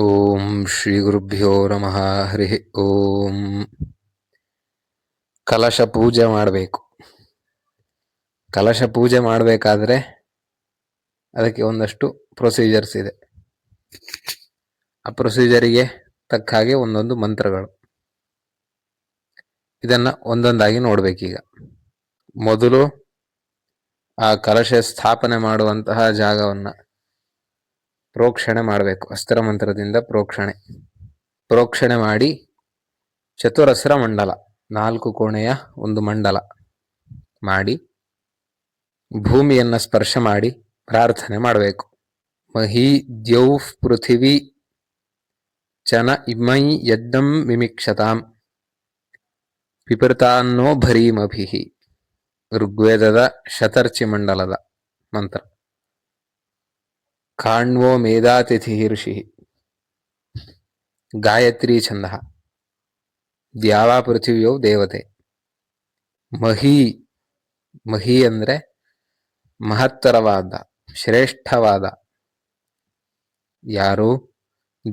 ಓಂ ಶ್ರೀ ಗುರುಭ್ಯೋ ನಮಃ ಹರಿ ಓಂ ಕಲಶ ಪೂಜೆ ಮಾಡಬೇಕು. ಕಲಶ ಪೂಜೆ ಮಾಡಬೇಕಾದ್ರೆ ಅದಕ್ಕೆ ಒಂದಷ್ಟು ಪ್ರೊಸೀಜರ್ಸ್ ಇದೆ. ಆ ಪ್ರೊಸೀಜರಿಗೆ ತಕ್ಕ ಹಾಗೆ ಒಂದೊಂದು ಮಂತ್ರಗಳು. ಇದನ್ನ ಒಂದೊಂದಾಗಿ ನೋಡಬೇಕೀಗ ಮೊದಲು ಆ ಕಲಶ ಸ್ಥಾಪನೆ ಮಾಡುವಂತಹ ಜಾಗವನ್ನ ಪ್ರೋಕ್ಷಣೆ ಮಾಡಬೇಕು. ಅಸ್ತ್ರ ಮಂತ್ರದಿಂದ ಪ್ರೋಕ್ಷಣೆ. ಪ್ರೋಕ್ಷಣೆ ಮಾಡಿ ಚತುರಸ್ರ ಮಂಡಲ, ನಾಲ್ಕು ಕೋಣೆಯ ಒಂದು ಮಂಡಲ ಮಾಡಿ ಭೂಮಿಯನ್ನು ಸ್ಪರ್ಶ ಮಾಡಿ ಪ್ರಾರ್ಥನೆ ಮಾಡಬೇಕು. ಮಹಿ ದ್ಯೌ ಪೃಥಿವಿ ಚನ ಇಮೈ ಯಜ್ಞಂ ವಿಮಿಕ್ಷತಾಂ. ಪಿಪೃತಾನ್ನೋ ಭರೀಮಭಿಹಿ. ಋಗ್ವೇದದ ಶತರ್ಚಿ ಮಂಡಲದ ಮಂತ್ರ. ಕಾಣ್ವೋ ಮೇಧಾತಿಥಿ ಋಷಿ ಗಾಯತ್ರಿ ಛಂದ. ದ್ಯಾವಾ ಪೃಥಿವಿಯೋ ದೇವತೆ. ಮಹಿ ಮಹಿ ಅಂದ್ರೆ ಮಹತ್ತರವಾದ, ಶ್ರೇಷ್ಠವಾದ. ಯಾರು?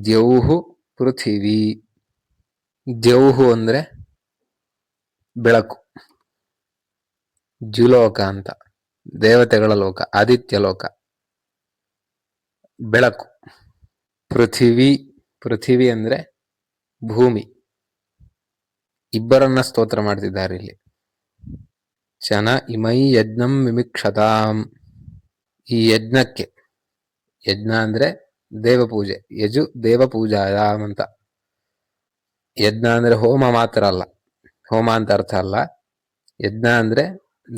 ದ್ಯೌಹು ಪೃಥಿವಿ. ದ್ಯೌಹು ಅಂದ್ರೆ ಬೆಳಕು. ದ್ಯುಲೋಕ ಅಂತ. ದೇವತೆಗಳ ಲೋಕ, ಆದಿತ್ಯ ಲೋಕ. ಬೆಳಕು. ಪೃಥಿವಿ ಪೃಥಿವಿ ಅಂದ್ರೆ ಭೂಮಿ. ಇಬ್ಬರನ್ನ ಸ್ತೋತ್ರ ಮಾಡ್ತಿದ್ದಾರೆ ಇಲ್ಲಿ. ಚನ ಇಮೈ ಯಜ್ಞಂ ಮಿಮಿಕ್ಷತಾಂ ಈ ಯಜ್ಞಕ್ಕೆ, ಯಜ್ಞ ಅಂದ್ರೆ ದೇವಪೂಜೆ, ಯಜು ದೇವಪೂಜಾಯಾಮ್ ಅಂತ. ಯಜ್ಞ ಅಂದ್ರೆ ಹೋಮ ಮಾತ್ರ ಅಲ್ಲ, ಹೋಮ ಅಂತ ಅರ್ಥ ಅಲ್ಲ. ಯಜ್ಞ ಅಂದ್ರೆ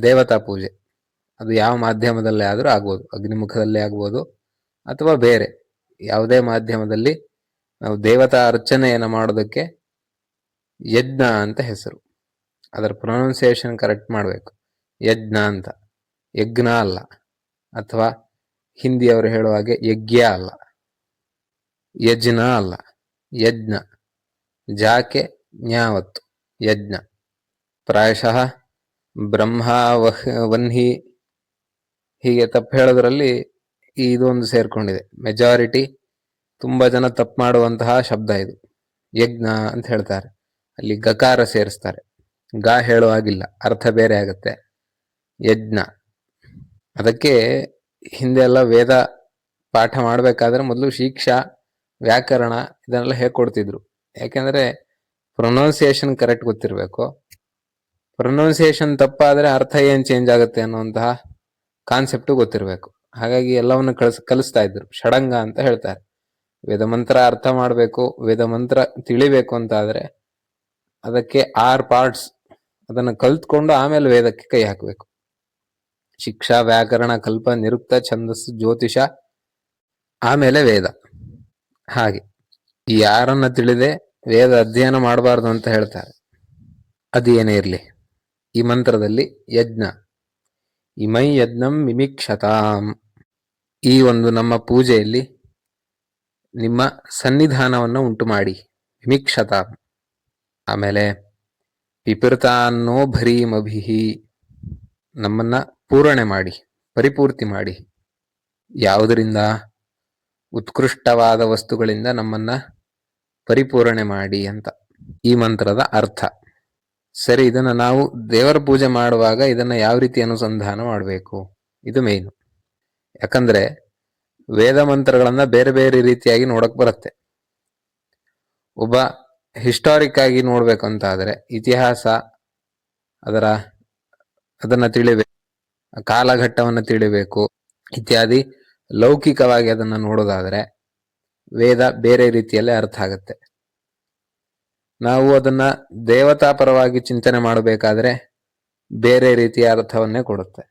ದೇವತಾ ಪೂಜೆ. ಅದು ಯಾವ ಮಾಧ್ಯಮದಲ್ಲೇ ಆದರೂ ಆಗ್ಬೋದು, ಅಗ್ನಿಮುಖದಲ್ಲೇ ಆಗ್ಬೋದು ಅಥವಾ ಬೇರೆ, ಯಾವುದೇ ಮಾಧ್ಯಮದಲ್ಲಿ ನಾವು ದೇವತಾ ಅರ್ಚನೆಯನ್ನು ಮಾಡೋದಕ್ಕೆ ಯಜ್ಞ ಅಂತ ಹೆಸರು. ಅದರ ಪ್ರೊನೌನ್ಸಿಯೇಷನ್ ಕರೆಕ್ಟ್ ಮಾಡಬೇಕು. ಯಜ್ಞ ಅಂತ. ಯಜ್ಞ ಅಲ್ಲ. ಅಥವಾ ಹಿಂದಿಯವರು ಹೇಳುವ ಹಾಗೆ ಯಜ್ಞ ಅಲ್ಲ. ಯಜ್ಞ ಅಲ್ಲ. ಯಜ್ಞ. ಜಾಕೆ ಜ್ಞಾವತ್ತು ಯಜ್ಞ. ಪ್ರಾಯಶಃ ಬ್ರಹ್ಮ ವಹ್ ವನ್ಹಿ ಹೀಗೆ ತಪ್ಪು ಹೇಳೋದ್ರಲ್ಲಿ ಇದೊಂದು ಸೇರ್ಕೊಂಡಿದೆ. ಮೆಜಾರಿಟಿ ತುಂಬಾ ಜನ ತಪ್ಪು ಮಾಡುವಂತಹ ಶಬ್ದ ಇದು. ಯಜ್ಞ ಅಂತ ಹೇಳ್ತಾರೆ. ಅಲ್ಲಿ ಗಕಾರ ಸೇರಿಸ್ತಾರೆ. ಗ ಆಗಿಲ್ಲ ಅರ್ಥ ಬೇರೆ ಆಗುತ್ತೆ. ಯಜ್ಞ. ಅದಕ್ಕೆ ಹಿಂದೆ ಎಲ್ಲ ವೇದ ಪಾಠ ಮಾಡಬೇಕಾದ್ರೆ ಮೊದಲು ಶಿಕ್ಷಾ, ವ್ಯಾಕರಣ ಇದನ್ನೆಲ್ಲ ಹೇಳ್ಕೊಡ್ತಿದ್ರು. ಯಾಕೆಂದ್ರೆ ಪ್ರೊನೌನ್ಸಿಯೇಷನ್ ಕರೆಕ್ಟ್ ಗೊತ್ತಿರಬೇಕು. ಪ್ರೊನೌನ್ಸಿಯೇಷನ್ ತಪ್ಪಾದರೆ ಅರ್ಥ ಏನು ಚೇಂಜ್ ಆಗುತ್ತೆ ಅನ್ನುವಂತಹ ಕಾನ್ಸೆಪ್ಟ್ ಗೊತ್ತಿರಬೇಕು. ಹಾಗಾಗಿ ಎಲ್ಲವನ್ನು ಕಳಿಸ್, ಕಲಿಸ್ತಾ ಇದ್ರು. ಷಡಂಗ ಅಂತ ಹೇಳ್ತಾರೆ. ವೇದ ಮಂತ್ರ ಅರ್ಥ ಮಾಡಬೇಕು, ವೇದ ಮಂತ್ರ ತಿಳಿಬೇಕು ಅಂತ ಆದ್ರೆ ಅದಕ್ಕೆ ಆರ್ ಪಾರ್ಟ್ಸ್ ಅದನ್ನು ಕಲ್ತ್ಕೊಂಡು ಆಮೇಲೆ ವೇದಕ್ಕೆ ಕೈ ಹಾಕಬೇಕು. ಶಿಕ್ಷಾ, ವ್ಯಾಕರಣ, ಕಲ್ಪ, ನಿರುಕ್ತ ಛಂದಸ್ಸು ಜ್ಯೋತಿಷ, ಆಮೇಲೆ ವೇದ. ಹಾಗೆ. ಯಾರನ್ನ ತಿಳಿದೆ ವೇದ ಅಧ್ಯಯನ ಮಾಡಬಾರ್ದು ಅಂತ ಹೇಳ್ತಾರೆ. ಅದೇನೇ ಇರಲಿ. ಈ ಮಂತ್ರದಲ್ಲಿ ಯಜ್ಞ. ಇಮೈ ಯಜ್ಞಂ ಮಿಮಿಕ್ಷತಾಂ. ಈ ಒಂದು ನಮ್ಮ ಪೂಜೆಯಲ್ಲಿ ನಿಮ್ಮ ಸನ್ನಿಧಾನವನ್ನು ಉಂಟು ಮಾಡಿ ವಿಮಿಕ್ಷತ. ಆಮೇಲೆ ಪಿಪೃತಾನ್ನೋ ಭರೀಮಭಿಹಿ. ನಮ್ಮನ್ನ ಪೂರಣೆ ಮಾಡಿ, ಪರಿಪೂರ್ತಿ ಮಾಡಿ. ಯಾವುದರಿಂದ? ಉತ್ಕೃಷ್ಟವಾದ ವಸ್ತುಗಳಿಂದ ನಮ್ಮನ್ನ ಪರಿಪೂರಣೆ ಮಾಡಿ ಅಂತ. ಈ ಮಂತ್ರದ ಅರ್ಥ. ಸರಿ, ಇದನ್ನ ನಾವು ದೇವರ ಪೂಜೆ ಮಾಡುವಾಗ ಇದನ್ನ ಯಾವ ರೀತಿ ಅನುಸಂಧಾನ ಮಾಡಬೇಕು? ಇದು ಮೇಯ್ನು ಯಾಕಂದ್ರೆ ವೇದ ಮಂತ್ರಗಳನ್ನ ಬೇರೆ ಬೇರೆ ರೀತಿಯಾಗಿ ನೋಡಕ್ ಬರುತ್ತೆ. ಒಬ್ಬ ಹಿಸ್ಟಾರಿಕ್ ಆಗಿ ನೋಡ್ಬೇಕಂತ ಆದ್ರೆ ಇತಿಹಾಸ, ಅದರ, ಅದನ್ನ ತಿಳಿಬೇಕು, ಕಾಲಘಟ್ಟವನ್ನು ತಿಳಿಬೇಕು ಇತ್ಯಾದಿ ಲೌಕಿಕವಾಗಿ ಅದನ್ನ ನೋಡೋದಾದ್ರೆ ವೇದ ಬೇರೆ ರೀತಿಯಲ್ಲಿ ಅರ್ಥ ಆಗುತ್ತೆ. ನಾವು ಅದನ್ನ ದೇವತಾ ಪರವಾಗಿ ಚಿಂತನೆ ಮಾಡಬೇಕಾದ್ರೆ ಬೇರೆ ರೀತಿಯ ಅರ್ಥವನ್ನೇ ಕೊಡುತ್ತೆ.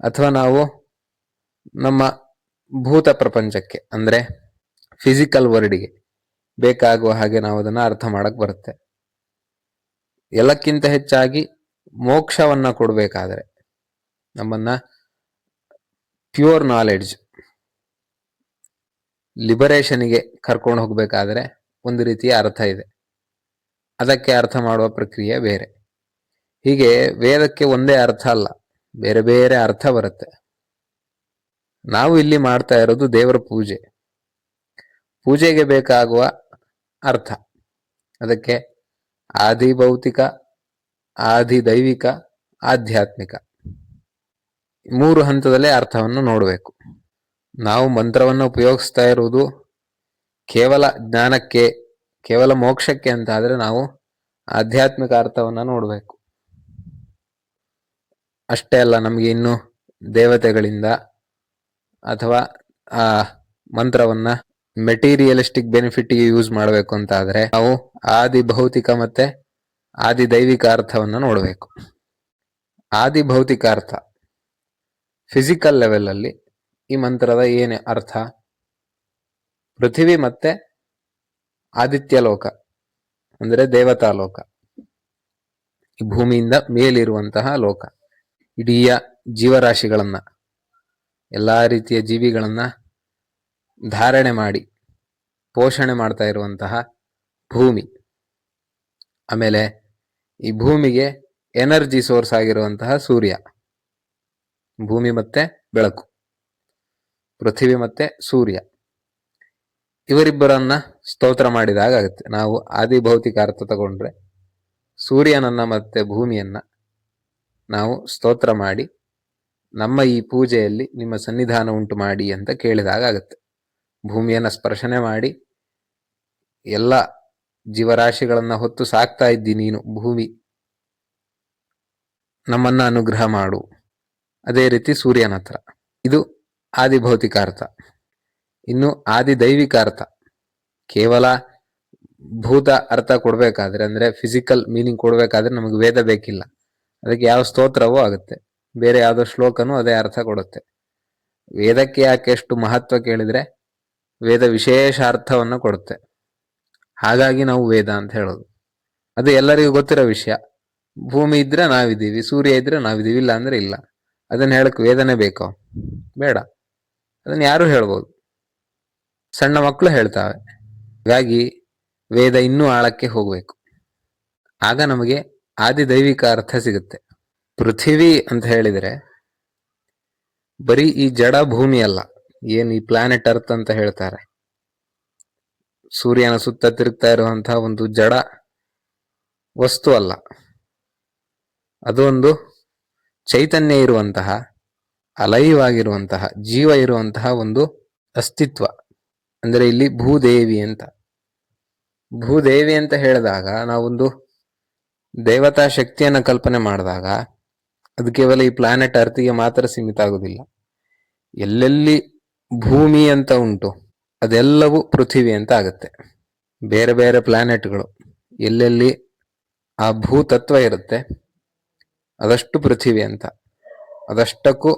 ಅಥವಾ ನಾವು ನಮ್ಮ ಭೂತ ಪ್ರಪಂಚಕ್ಕೆ, ಅಂದ್ರೆ ಫಿಸಿಕಲ್ ವರ್ಡ್ಗೆ ಬೇಕಾಗುವ ಹಾಗೆ ನಾವು ಅದನ್ನ ಅರ್ಥ ಮಾಡಕ್ ಬರುತ್ತೆ. ಎಲ್ಲಕ್ಕಿಂತ ಹೆಚ್ಚಾಗಿ ಮೋಕ್ಷವನ್ನ ಕೊಡಬೇಕಾದ್ರೆ ನಮ್ಮನ್ನ ಪ್ಯೂರ್ ನಾಲೆಡ್ಜ್ ಲಿಬರೇಷನ್ಗೆ ಕರ್ಕೊಂಡು ಹೋಗ್ಬೇಕಾದ್ರೆ ಒಂದು ರೀತಿಯ ಅರ್ಥ ಇದೆ. ಅದಕ್ಕೆ ಅರ್ಥ ಮಾಡುವ ಪ್ರಕ್ರಿಯೆ ಬೇರೆ. ಹೀಗೆ ವೇದಕ್ಕೆ ಒಂದೇ ಅರ್ಥ ಅಲ್ಲ, ಬೇರೆ ಬೇರೆ ಅರ್ಥ ಬರುತ್ತೆ. ನಾವು ಇಲ್ಲಿ ಮಾಡ್ತಾ ಇರೋದು ದೇವರ ಪೂಜೆ. ಪೂಜೆಗೆ ಬೇಕಾಗುವ ಅರ್ಥ. ಅದಕ್ಕೆ ಆದಿ ಭೌತಿಕ ಆದಿ ದೈವಿಕ ಆಧ್ಯಾತ್ಮಿಕ. ಮೂರು ಹಂತದಲ್ಲೇ ಅರ್ಥವನ್ನು ನೋಡಬೇಕು. ನಾವು ಮಂತ್ರವನ್ನು ಉಪಯೋಗಿಸ್ತಾ ಇರುವುದು ಕೇವಲ ಜ್ಞಾನಕ್ಕೆ, ಕೇವಲ ಮೋಕ್ಷಕ್ಕೆ ಅಂತ ಆದರೆ ನಾವು ಆಧ್ಯಾತ್ಮಿಕ ಅರ್ಥವನ್ನು ನೋಡಬೇಕು. ಅಷ್ಟೇ ಅಲ್ಲ, ನಮಗೆ ಇನ್ನು ದೇವತೆಗಳಿಂದ ಅಥವಾ, ಆ, ಮಂತ್ರವನ್ನ ಮೆಟೀರಿಯಲಿಸ್ಟಿಕ್ ಬೆನಿಫಿಟ್ಗೆ ಯೂಸ್ ಮಾಡಬೇಕು ಅಂತ ಆದ್ರೆ ನಾವು ಆದಿ ಭೌತಿಕ ಮತ್ತೆ ಆದಿ ದೈವಿಕ ಅರ್ಥವನ್ನ ನೋಡಬೇಕು. ಆದಿ ಭೌತಿಕ ಅರ್ಥ ಫಿಸಿಕಲ್ ಲೆವೆಲ್ ಅಲ್ಲಿ ಈ ಮಂತ್ರದ ಏನು ಅರ್ಥ? ಪೃಥಿವಿ ಮತ್ತೆ ಆದಿತ್ಯ ಲೋಕ, ಅಂದ್ರೆ ದೇವತಾ ಲೋಕ ಭೂಮಿಯಿಂದ ಮೇಲಿರುವಂತಹ ಲೋಕ, ಇಡೀ ಜೀವರಾಶಿಗಳನ್ನ. ಎಲ್ಲಾ ರೀತಿಯ ಜೀವಿಗಳನ್ನು ಧಾರಣೆ ಮಾಡಿ, ಪೋಷಣೆ ಮಾಡ್ತಾ ಇರುವಂತಹ ಭೂಮಿ. ಆಮೇಲೆ ಈ ಭೂಮಿಗೆ ಎನರ್ಜಿ ಸೋರ್ಸ್ ಆಗಿರುವಂತಹ ಸೂರ್ಯ. ಭೂಮಿ ಮತ್ತೆ ಬೆಳಕು, ಪೃಥ್ವಿ ಮತ್ತೆ ಸೂರ್ಯ. ಇವರಿಬ್ಬರನ್ನ ಸ್ತೋತ್ರ ಮಾಡಿದಾಗ ಆಗುತ್ತೆ. ನಾವು ಆದಿ ಭೌತಿಕ ಅರ್ಥ ತಗೊಂಡ್ರೆ ಸೂರ್ಯನನ್ನ ಮತ್ತೆ ಭೂಮಿಯನ್ನ ನಾವು ಸ್ತೋತ್ರ ಮಾಡಿ ನಮ್ಮ ಈ ಪೂಜೆಯಲ್ಲಿ ನಿಮ್ಮ ಸನ್ನಿಧಾನ ಉಂಟು ಮಾಡಿ ಅಂತ ಕೇಳಿದಾಗ ಆಗುತ್ತೆ ಭೂಮಿಯನ್ನ ಸ್ಪರ್ಶನೆ ಮಾಡಿ ಎಲ್ಲ ಜೀವರಾಶಿಗಳನ್ನ ಹೊತ್ತು ಸಾಕ್ತಾ ಇದ್ದಿ ನೀನು ಭೂಮಿ. ನಮ್ಮನ್ನ ಅನುಗ್ರಹ ಮಾಡು. ಅದೇ ರೀತಿ ಸೂರ್ಯನ ಹತ್ರ. ಇದು ಆದಿ ಭೌತಿಕ ಅರ್ಥ ಇನ್ನು ಆದಿ ದೈವಿಕ ಅರ್ಥ ಕೇವಲ ಭೂತ ಅರ್ಥ ಕೊಡಬೇಕಾದ್ರೆ ಅಂದ್ರೆ ಫಿಸಿಕಲ್ ಮೀನಿಂಗ್ ಕೊಡಬೇಕಾದ್ರೆ ನಮಗೆ ವೇದ ಬೇಕಿಲ್ಲ. ಅದಕ್ಕೆ ಯಾವ ಸ್ತೋತ್ರವೂ ಆಗುತ್ತೆ. ಬೇರೆ ಯಾವುದೋ ಶ್ಲೋಕನೂ ಅದೇ ಅರ್ಥ ಕೊಡುತ್ತೆ. ವೇದಕ್ಕೆ ಯಾಕೆ ಎಷ್ಟು ಮಹತ್ವ ಕೇಳಿದ್ರೆ ವೇದ ವಿಶೇಷ ಅರ್ಥವನ್ನು ಕೊಡುತ್ತೆ. ಹಾಗಾಗಿ ನಾವು ವೇದ ಅಂತ ಹೇಳೋದು. ಅದು ಎಲ್ಲರಿಗೂ ಗೊತ್ತಿರೋ ವಿಷಯ. ಭೂಮಿ ಇದ್ರೆ ನಾವಿದ್ದೀವಿ, ಸೂರ್ಯ ಇದ್ರೆ ನಾವಿದ್ದೀವಿ, ಇಲ್ಲ ಅಂದ್ರೆ ಇಲ್ಲ. ಅದನ್ನ ಹೇಳಕ್ ವೇದನೆ ಬೇಕೋ? ಬೇಡ. ಅದನ್ನ ಯಾರು ಹೇಳ್ಬೋದು. ಸಣ್ಣ ಮಕ್ಕಳು ಹೇಳ್ತಾವೆ. ಹಾಗಾಗಿ ವೇದ ಇನ್ನೂ ಆಳಕ್ಕೆ ಹೋಗ್ಬೇಕು. ಆಗ ನಮಗೆ ಆದಿ ದೈವಿಕ ಅರ್ಥ ಸಿಗುತ್ತೆ. ಪೃಥಿವಿ ಅಂತ ಹೇಳಿದ್ರೆ ಬರೀ ಈ ಜಡ ಭೂಮಿ ಅಲ್ಲ, ಏನ್ ಈ ಪ್ಲಾನೆಟ್ ಅರ್ತ್ ಅಂತ ಹೇಳ್ತಾರೆ. ಸೂರ್ಯನ ಸುತ್ತ ತಿರುಗ್ತಾ ಇರುವಂತಹ ಒಂದು ಜಡ ವಸ್ತು ಅಲ್ಲ. ಅದು ಒಂದು ಚೈತನ್ಯ ಇರುವಂತಹ, ಅಲೈವಾಗಿರುವಂತಹ, ಜೀವ ಇರುವಂತಹ ಒಂದು ಅಸ್ತಿತ್ವ. ಅಂದ್ರೆ ಇಲ್ಲಿ ಭೂದೇವಿ ಅಂತ. ಭೂದೇವಿ ಅಂತ ಹೇಳಿದಾಗ ನಾವೊಂದು ದೇವತಾ ಶಕ್ತಿಯನ್ನ ಕಲ್ಪನೆ ಮಾಡಿದಾಗ ಅದು ಕೇವಲ ಈ ಪ್ಲಾನೆಟ್ ಅರ್ತಿಗೆ ಮಾತ್ರ ಸೀಮಿತ ಆಗುದಿಲ್ಲ ಎಲ್ಲೆಲ್ಲಿ ಭೂಮಿ ಅಂತ ಉಂಟು, ಅದೆಲ್ಲವೂ ಪೃಥ್ವಿ ಅಂತ ಆಗುತ್ತೆ. ಬೇರೆ ಬೇರೆ ಪ್ಲಾನೆಟ್ಗಳು ಎಲ್ಲೆಲ್ಲಿ ಆ ಭೂತತ್ವ ಇರುತ್ತೆ, ಅದಷ್ಟು ಪೃಥ್ವಿ ಅಂತ. ಅದಷ್ಟಕ್ಕೂ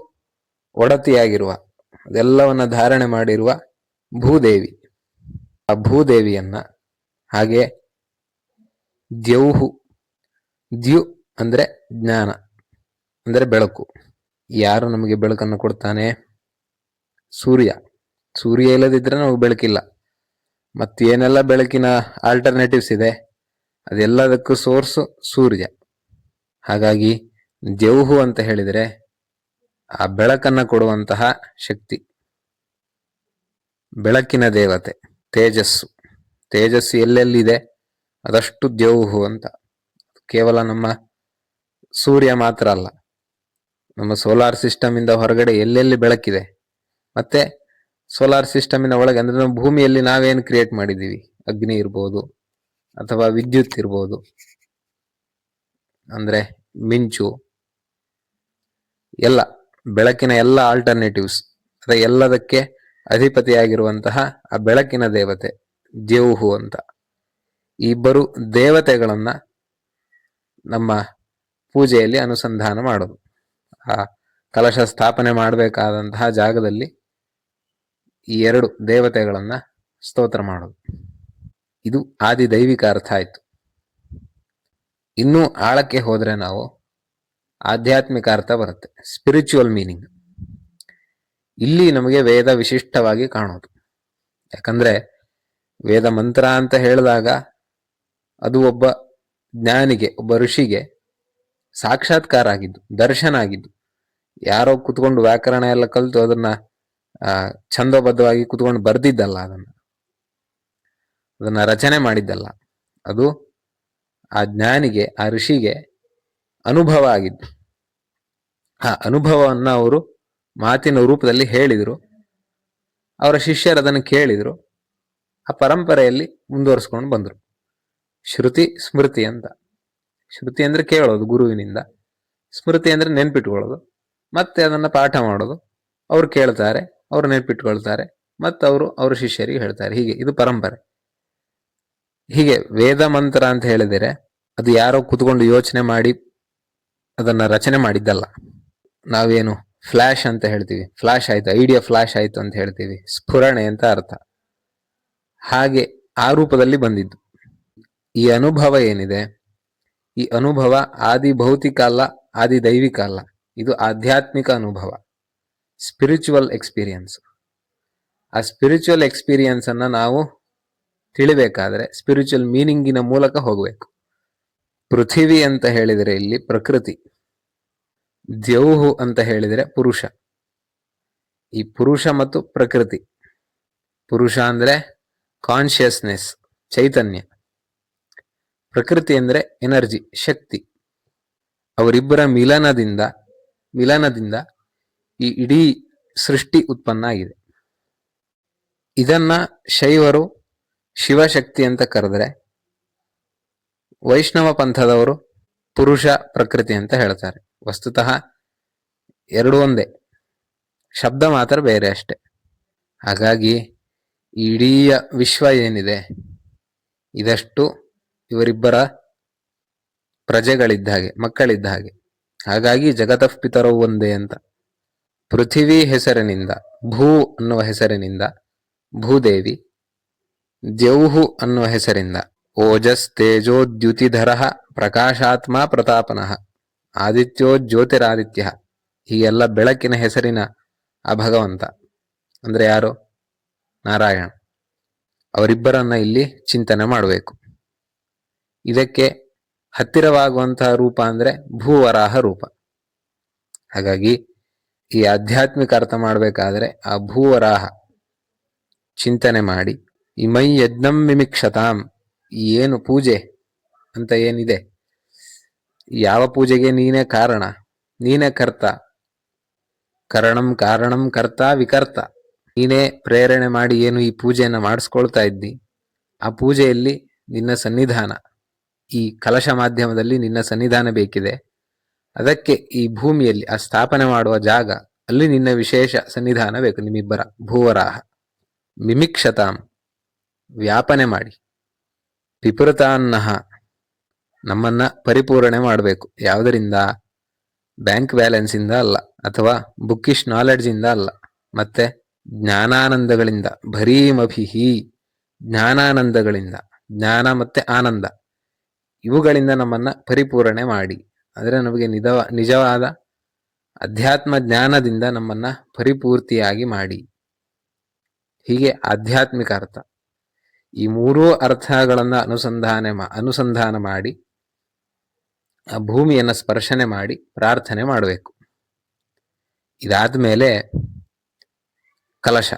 ಒಡತಿಯಾಗಿರುವ, ಅದೆಲ್ಲವನ್ನ ಧಾರಣೆ ಮಾಡಿರುವ ಭೂದೇವಿ. ಆ ಭೂದೇವಿಯನ್ನ ಹಾಗೆ ದ್ಯೌಹು, ದ್ಯು ಅಂದ್ರೆ ಜ್ಞಾನ. ಅಂದ್ರೆ ಬೆಳಕು. ಯಾರು ನಮಗೆ ಬೆಳಕನ್ನು ಕೊಡ್ತಾನೆ? ಸೂರ್ಯ. ಸೂರ್ಯ ಇಲ್ಲದಿದ್ದರೆ ನಮಗೆ ಬೆಳಕಿಲ್ಲ. ಮತ್ತೇನೆಲ್ಲ ಬೆಳಕಿನ ಆಲ್ಟರ್ನೇಟಿವ್ಸ್ ಇದೆ? ಅದೆಲ್ಲದಕ್ಕೂ ಸೋರ್ಸು ಸೂರ್ಯ. ಹಾಗಾಗಿ ಜೌಹು ಅಂತ ಹೇಳಿದರೆ ಆ ಬೆಳಕನ್ನು ಕೊಡುವಂತಹ ಶಕ್ತಿ. ಬೆಳಕಿನ ದೇವತೆ, ತೇಜಸ್ಸು. ತೇಜಸ್ಸು ಎಲ್ಲೆಲ್ಲಿದೆ? ಅದಷ್ಟು ದೇವುಹು ಅಂತ. ಕೇವಲ ನಮ್ಮ ಸೂರ್ಯ ಮಾತ್ರ ಅಲ್ಲ. ನಮ್ಮ ಸೋಲಾರ್ ಸಿಸ್ಟಮ್ ಇಂದ ಹೊರಗಡೆ ಎಲ್ಲೆಲ್ಲಿ ಬೆಳಕಿದೆ? ಮತ್ತೆ ಸೋಲಾರ್ ಸಿಸ್ಟಮ್ ಇಂದ ಒಳಗೆ ಅಂದ್ರೆ ನಮ್ಮ ಭೂಮಿಯಲ್ಲಿ ನಾವೇನು ಕ್ರಿಯೇಟ್ ಮಾಡಿದೀವಿ ಅಗ್ನಿ ಇರ್ಬೋದು ಅಥವಾ ವಿದ್ಯುತ್ ಇರ್ಬೋದು. ಅಂದ್ರೆ ಮಿಂಚು. ಎಲ್ಲ, ಬೆಳಕಿನ ಎಲ್ಲ ಆಲ್ಟರ್ನೇಟಿವ್ಸ್ ಅಂದ್ರೆ ಎಲ್ಲದಕ್ಕೆ ಅಧಿಪತಿಯಾಗಿರುವಂತಹ ಆ ಬೆಳಕಿನ ದೇವತೆ ದೇವುಹು ಅಂತ. ಇಬ್ಬರು ದೇವತೆಗಳನ್ನ ನಮ್ಮ ಪೂಜೆಯಲ್ಲಿ ಅನುಸಂಧಾನ ಮಾಡೋದು. ಆ ಕಲಶ ಸ್ಥಾಪನೆ ಮಾಡಬೇಕಾದಂತಹ ಜಾಗದಲ್ಲಿ ಈ ಎರಡು ದೇವತೆಗಳನ್ನ ಸ್ತೋತ್ರ ಮಾಡೋದು. ಇದು ಆದಿ ದೈವಿಕ ಅರ್ಥ ಆಯ್ತು. ಇನ್ನೂ ಆಳಕ್ಕೆ ಹೋದ್ರೆ ನಾವು ಆಧ್ಯಾತ್ಮಿಕ ಅರ್ಥ ಬರುತ್ತೆ. ಸ್ಪಿರಿಚುವಲ್ ಮೀನಿಂಗ್ ಇಲ್ಲಿ ನಮಗೆ ವೇದ ವಿಶಿಷ್ಟವಾಗಿ ಕಾಣೋದು. ಯಾಕಂದ್ರೆ ವೇದ ಮಂತ್ರ ಅಂತ ಹೇಳಿದಾಗ ಅದು ಒಬ್ಬ ಜ್ಞಾನಿಗೆ, ಒಬ್ಬ ಋಷಿಗೆ ಸಾಕ್ಷಾತ್ಕಾರ ಆಗಿದ್ದು, ದರ್ಶನ ಆಗಿದ್ದು. ಯಾರೋ ಕುತ್ಕೊಂಡು ವ್ಯಾಕರಣ ಎಲ್ಲ ಕಲಿತು ಅದನ್ನ ಛಂದೋಬದ್ಧವಾಗಿ ಕುತ್ಕೊಂಡು ಬರ್ದಿದ್ದಲ್ಲ ಅದನ್ನ. ಅದನ್ನ ರಚನೆ ಮಾಡಿದ್ದಲ್ಲ. ಅದು ಆ ಜ್ಞಾನಿಗೆ, ಆ ಋಷಿಗೆ ಅನುಭವ ಆಗಿದ್ದು. ಆ ಅನುಭವವನ್ನ ಅವರು ಮಾತಿನ ರೂಪದಲ್ಲಿ ಹೇಳಿದರು. ಅವರ ಶಿಷ್ಯರು ಅದನ್ನು ಕೇಳಿದರು. ಆ ಪರಂಪರೆಯಲ್ಲಿ ಮುಂದುವರಿಸ್ಕೊಂಡು ಬಂದರು. ಶ್ರುತಿ ಸ್ಮೃತಿ ಅಂತ. ಶ್ರುತಿ ಅಂದ್ರೆ ಕೇಳೋದು ಗುರುವಿನಿಂದ. ಸ್ಮೃತಿ ಅಂದ್ರೆ ನೆನ್ಪಿಟ್ಕೊಳ್ಳೋದು. ಮತ್ತೆ ಅದನ್ನ ಪಾಠ ಮಾಡೋದು. ಅವ್ರು ಕೇಳ್ತಾರೆ, ಅವ್ರು ನೆನ್ಪಿಟ್ಕೊಳ್ತಾರೆ, ಮತ್ತೆ ಅವರು ಅವ್ರ ಶಿಷ್ಯರಿಗೆ ಹೇಳ್ತಾರೆ. ಹೀಗೆ, ಇದು ಪರಂಪರೆ. ಹೀಗೆ ವೇದ ಮಂತ್ರ ಅಂತ ಹೇಳಿದರೆ ಅದು ಯಾರೋ ಕುತ್ಕೊಂಡು ಯೋಚನೆ ಮಾಡಿ ಅದನ್ನ ರಚನೆ ಮಾಡಿದ್ದಲ್ಲ. ನಾವೇನು ಫ್ಲಾಶ್ ಅಂತ ಹೇಳ್ತೀವಿ. ಫ್ಲಾಶ್ ಆಯ್ತು, ಐಡಿಯಾ ಫ್ಲಾಶ್ ಆಯ್ತು ಅಂತ ಹೇಳ್ತೀವಿ. ಸ್ಫುರಣೆ ಅಂತ ಅರ್ಥ. ಹಾಗೆ ಆ ರೂಪದಲ್ಲಿ ಬಂದಿದ್ದು. ಈ ಅನುಭವ ಏನಿದೆ? ಈ ಅನುಭವ ಆದಿ ಭೌತಿಕ ಅಲ್ಲ, ಆದಿ ದೈವಿಕ ಅಲ್ಲ. ಇದು ಆಧ್ಯಾತ್ಮಿಕ ಅನುಭವ. ಸ್ಪಿರಿಚುವಲ್ ಎಕ್ಸ್ಪೀರಿಯನ್ಸ್ ಆ ಸ್ಪಿರಿಚುವಲ್ ಎಕ್ಸ್ಪೀರಿಯನ್ಸ್ ಅನ್ನ ನಾವು ತಿಳಿಬೇಕಾದ್ರೆ ಸ್ಪಿರಿಚುವಲ್ ಮೀನಿಂಗಿನ ಮೂಲಕ ಹೋಗಬೇಕು. ಪೃಥಿವಿ ಅಂತ ಹೇಳಿದರೆ ಇಲ್ಲಿ ಪ್ರಕೃತಿ. ದ್ಯೌಹು ಅಂತ ಹೇಳಿದರೆ ಪುರುಷ. ಈ ಪುರುಷ ಮತ್ತು ಪ್ರಕೃತಿ. ಪುರುಷ ಅಂದ್ರೆ ಕಾನ್ಶಿಯಸ್ನೆಸ್ ಚೈತನ್ಯ. ಪ್ರಕೃತಿ ಅಂದ್ರೆ ಎನರ್ಜಿ, ಶಕ್ತಿ. ಅವರಿಬ್ಬರ ಮಿಲನದಿಂದ ಮಿಲನದಿಂದ ಈ ಇಡೀ ಸೃಷ್ಟಿ ಉತ್ಪನ್ನ ಆಗಿದೆ. ಇದನ್ನ ಶೈವರು ಶಿವಶಕ್ತಿ ಅಂತ ಕರೆದ್ರೆ ವೈಷ್ಣವ ಪಂಥದವರು ಪುರುಷ ಪ್ರಕೃತಿ ಅಂತ ಹೇಳ್ತಾರೆ. ವಸ್ತುತಃ ಎರಡು ಒಂದೇ. ಶಬ್ದ ಮಾತ್ರ ಬೇರೆ ಅಷ್ಟೆ. ಹಾಗಾಗಿ ಇಡೀ ವಿಶ್ವ ಏನಿದೆ, ಇದಷ್ಟು ಇವರಿಬ್ಬರ ಪ್ರಜೆಗಳಿದ್ದ ಹಾಗೆ, ಮಕ್ಕಳಿದ್ದ ಹಾಗೆ. ಹಾಗಾಗಿ ಜಗತಃ ಪಿತರವು ಒಂದೇ ಅಂತ. ಪೃಥಿವಿ ಹೆಸರಿನಿಂದ, ಭೂ ಅನ್ನುವ ಹೆಸರಿನಿಂದ, ಭೂದೇವಿ, ದ್ಯೌಹು ಅನ್ನುವ ಹೆಸರಿಂದ ಓಜಸ್ ತೇಜೋದ್ಯುತಿಧರ ಪ್ರಕಾಶಾತ್ಮ ಪ್ರತಾಪನಃ, ಆದಿತ್ಯೋ ಜ್ಯೋತಿರಾದಿತ್ಯ ಎಲ್ಲ ಬೆಳಕಿನ ಹೆಸರಿನ ಆ ಭಗವಂತ ಅಂದ್ರೆ ಯಾರು? ನಾರಾಯಣ. ಅವರಿಬ್ಬರನ್ನ ಇಲ್ಲಿ ಚಿಂತನೆ ಮಾಡಬೇಕು. ಇದಕ್ಕೆ ಹತ್ತಿರವಾಗುವಂತಹ ರೂಪ ಅಂದ್ರೆ ಭೂವರಾಹ ರೂಪ. ಹಾಗಾಗಿ ಈ ಆಧ್ಯಾತ್ಮಿಕ ಅರ್ಥ ಮಾಡಬೇಕಾದ್ರೆ ಆ ಭೂವರಾಹ ಚಿಂತನೆ ಮಾಡಿ, ಈ ಮೈ ಯಜ್ಞಂ ಮಿಮಿಕ್ಷತಾಂ, ಈ ಏನು ಪೂಜೆ ಅಂತ ಏನಿದೆ, ಯಾವ ಪೂಜೆಗೆ ನೀನೇ ಕಾರಣ, ನೀನೇ ಕರ್ತ, ಕರಣಂ ಕಾರಣಂ ಕರ್ತ ವಿಕರ್ತ, ನೀನೇ ಪ್ರೇರಣೆ ಮಾಡಿ ಏನು ಈ ಪೂಜೆಯನ್ನು ಮಾಡಿಸ್ಕೊಳ್ತಾ ಇದ್ದಿ, ಆ ಪೂಜೆಯಲ್ಲಿ ನಿನ್ನ ಸನ್ನಿಧಾನ. ಈ ಕಲಶ ಮಾಧ್ಯಮದಲ್ಲಿ ನಿನ್ನ ಸನ್ನಿಧಾನ ಬೇಕಿದೆ. ಅದಕ್ಕೆ ಈ ಭೂಮಿಯಲ್ಲಿ ಆ ಸ್ಥಾಪನೆ ಮಾಡುವ ಜಾಗ, ಅಲ್ಲಿ ನಿನ್ನ ವಿಶೇಷ ಸನ್ನಿಧಾನ ಬೇಕು. ನಿಮ್ಮಿಬ್ಬರ ಭೂವರಾಹ. ಮಿಮಿಕ್ಷತಾಂ. ವ್ಯಾಪನೆ ಮಾಡಿ. ಪಿಪುರತಾನ್ನಹ ನಮ್ಮನ್ನ ಪರಿಪೂರಣೆ ಮಾಡಬೇಕು. ಯಾವುದರಿಂದ? ಬ್ಯಾಂಕ್ ಬ್ಯಾಲೆನ್ಸ್ ಇಂದ ಅಲ್ಲ, ಅಥವಾ ಬುಕ್ಕಿಶ್ ನಾಲೆಡ್ಜ್ ಇಂದ ಅಲ್ಲ, ಮತ್ತೆ ಜ್ಞಾನಾನಂದಗಳಿಂದ. ಭರೀಮಭಿಹಿ. ಜ್ಞಾನಾನಂದಗಳಿಂದ. ಜ್ಞಾನ ಮತ್ತೆ ಆನಂದ. ಇವುಗಳಿಂದ ನಮ್ಮನ್ನ ಪರಿಪೂರಣೆ ಮಾಡಿ. ಅಂದ್ರೆ ನಮಗೆ ನಿಜವ ನಿಜವಾದ ಅಧ್ಯಾತ್ಮ ಜ್ಞಾನದಿಂದ ನಮ್ಮನ್ನ ಪರಿಪೂರ್ತಿಯಾಗಿ ಮಾಡಿ. ಹೀಗೆ ಆಧ್ಯಾತ್ಮಿಕ ಅರ್ಥ. ಈ ಮೂರೂ ಅರ್ಥಗಳನ್ನ ಅನುಸಂಧಾನ ಅನುಸಂಧಾನ ಮಾಡಿ, ಆ ಭೂಮಿಯನ್ನು ಸ್ಪರ್ಶನೆ ಮಾಡಿ, ಪ್ರಾರ್ಥನೆ ಮಾಡಬೇಕು. ಇದಾದ ಮೇಲೆ ಕಲಶ.